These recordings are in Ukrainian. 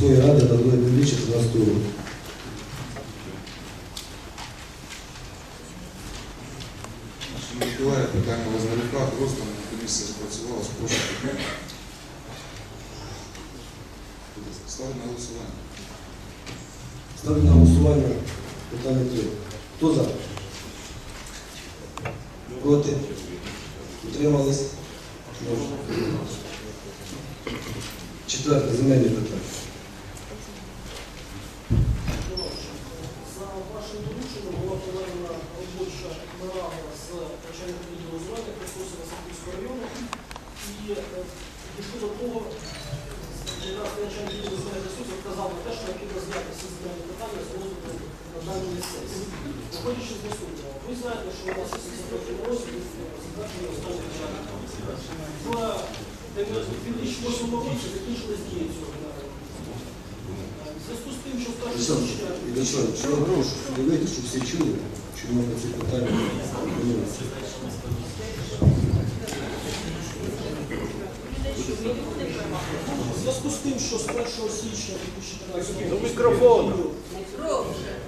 міської ради на друге півріччя 13 року. Колеги, питання Лазарюка, просто комісія спрацювала, прошу підтримати. Ставлю на голосування. Ставлю на голосування питання 3. Хто за? Проти? Утримались? Четверте, земельні питання. Того, що якраз начальник відділу звання вказав на те, що необхідно зняти всі земельні питання з розгляду на даній сесії. Виходячи з наступного, ви знаєте, що у нас є 73 році затвердження останнього порядку. В 2008 році закінчилась дія цього В зв'язку з тим, що з 1 Олександр січня Іллічович, що я дивіться, щоб всі чули, чому ці питання подивилися. В зв'язку з тим, що з 1 січня 2014 року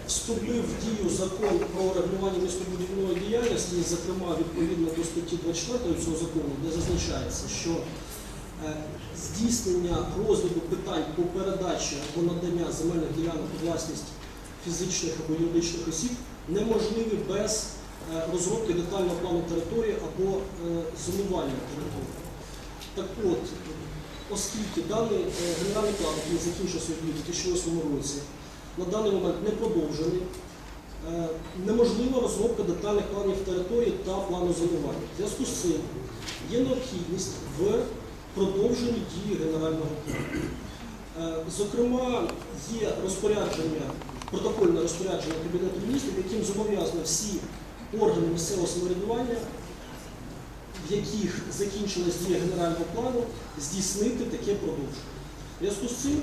вступив в дію закон про регулювання містобудівної діяльності, і, зокрема, відповідно до статті 24 цього закону, де зазначається, що е, здійснення розгляду питань по передачі або надання земельних ділянок у власність фізичних або юридичних осіб неможливі без е, розробки детального плану території або е, зонування території. Так от, оскільки даний е, генеральний план, який закінчив свою у 2008 році, на даний момент не продовжений, е, неможлива розробка детальних планів території та плану зонування. В зв'язку з цим є необхідність в продовженні дії генерального плану. Е, Зокрема, є розпорядження, протокольне розпорядження Кабінету міністрів, яким зобов'язано всі органи місцевого самоврядування в яких закінчилась дія генерального плану, здійснити таке продовження. В зв'язку з цим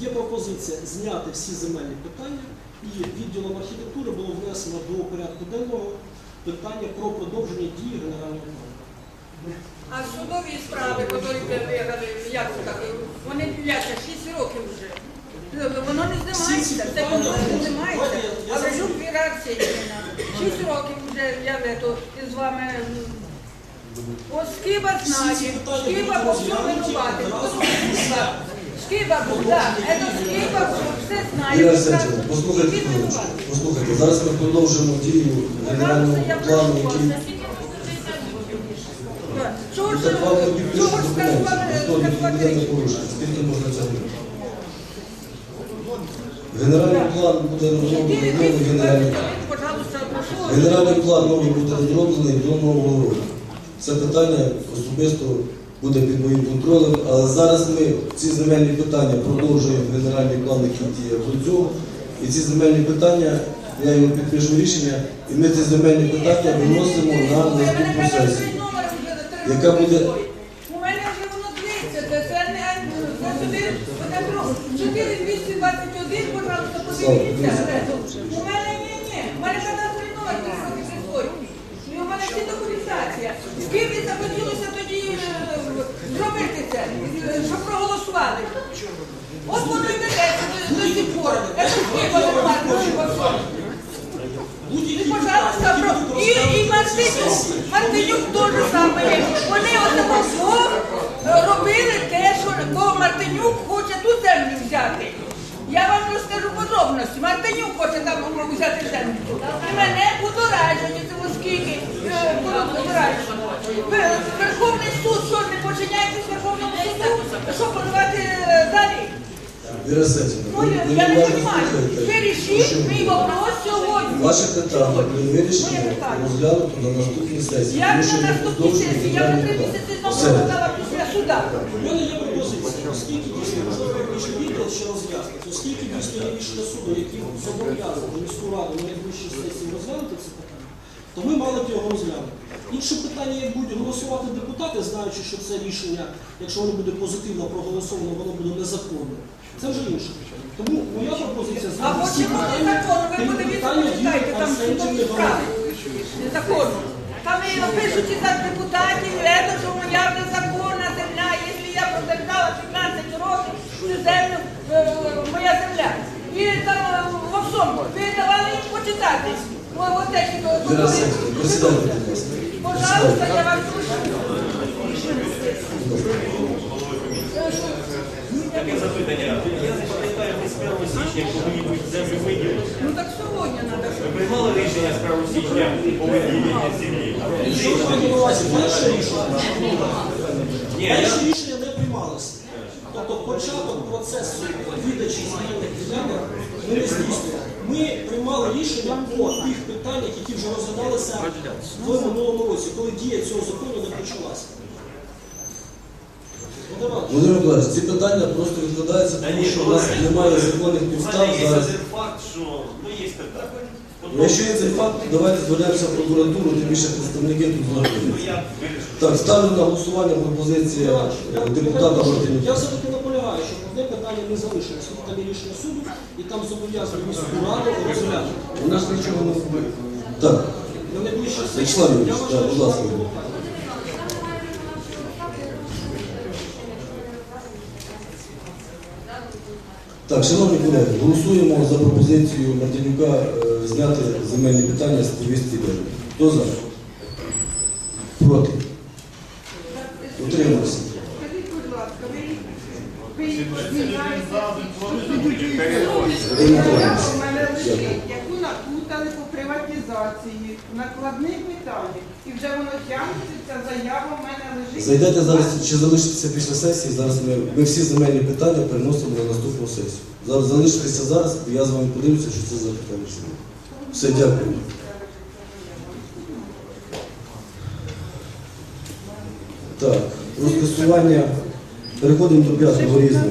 є пропозиція зняти всі земельні питання, і відділом архітектури було внесено до порядку денного питання про продовження дії генерального плану. А судові справи, які виграли, як це так, вони діляться 6 років вже. Воно не знімається, це воно не знімається. А Вежук Віра Арсенівна, 6 років вже я з вами. От Скиба знає, Скиба по всьому винувати. Скиба був, так, це Скиба був, все знає. Послухайте, Він хвилинку. послухайте, зараз ми продовжимо дію генерального плану, який. Чого ж Так вам не підпишуть чого ж не рішення? Скільки можна це робити? Генеральний план буде розроблений новий генеральний план. Пожалуйста, прошу. Генеральний план новий буде розроблений до нового року. Це питання особисто буде під моїм контролем, але зараз ми ці земельні питання продовжуємо генеральний план, який діє до цього. І ці земельні питання, я його підпишу рішення, і ми ці земельні питання виносимо на наступну сесію. Яка буде- У мене вже воно длиться, це не це собі буде про 4221, пожалуйста, подивіться. У мене ні, ні, у мене кадастровий номер три роки присвоєний. І у мене всі документація. З ким мені захотілося тоді е, зробити це, е, щоб проголосували. От воно і ведеться до, сих пор. Це. І, пожалуйста, про... і, і Мартинюк, Мартинюк теж саме. Вони одного робили те, що бо Мартинюк хоче ту землю взяти. Я вам розкажу подробності. Мартинюк хоче там взяти землю. І мене подоражені, тому скільки е, було Верховний суд, що не починяється з Верховного суду, що подавати е, далі? Ну, я, не розумію. Ви рішіть мій вопрос сьогодні. Ваше питання ми вирішимо розглянути на наступній сесії. Я вже на наступній сесії, я вже три місяці знову подала після суда. У мене є пропозиція, оскільки дійсно можливо більше відділ ще роз'яснити, оскільки дійсно є рішення суду, які зобов'язують міську раду на найближчій сесії розглянути це питання, то ми мали б його розглянути. Інше питання, як будуть голосувати депутати, знаючи, що це рішення, якщо воно буде позитивно проголосовано, воно буде незаконним. Це вже інше. Тому моя пропозиція зняти всі питання, крім питання там судові Незаконно. Там і пишуть із депутатів, це, що моя незаконна земля, якщо я продержала 15 років цю землю, е, І там е, во. Ви давали їм почитати. Присідайте. Пожалуйста, я вас. Таке. Я пам'ятаю, ми з 1 січня повинні виділити. Ну так сьогодні треба. Ми приймали рішення з 1 січня по виділенню землі. Ви? Перше рішення. Не приймалося. Тобто початок процесу видачі земельних ділянок ми не здійснювали. Ми приймали рішення по тих питаннях, які вже розглядалися в минулому році, коли дія цього закону не почалася. Володимир Миколаївич, ці питання просто відкладаються, тому що у нас немає законних підстав зараз. факт, що ну є питання. Якщо є цей факт, давайте звернемося в прокуратуру, тим більше представники тут ну, знаходяться. Так, ставлю на голосування пропозиція е, депутата Мартинюка. Що одне питання не залишилось. Оскільки Там є рішення суду, і там зобов'язані міську раду розглянути. У нас нічого не робить. Так, На найближчій сесії Вячеслав я Юрійович, вважаю, будь що ласка. було так, шановні колеги, голосуємо за пропозицію Мартинюка е, зняти земельні питання з повістки денної. Хто за? Проти? Утримався. Ласка, ви мене лежить, яку напутали по приватизації, накладне питання. І вже воно тягнеться, ця заява в мене лежить. Зайдете зараз чи залишитеся після сесії. Зараз ми, ми всі земельні питання переносимо на наступну сесію. Зараз залишитеся зараз, і я з вами подивлюся, що це за питання. Все, дякую. Так, про скасування. Переходимо до п'ятого різного.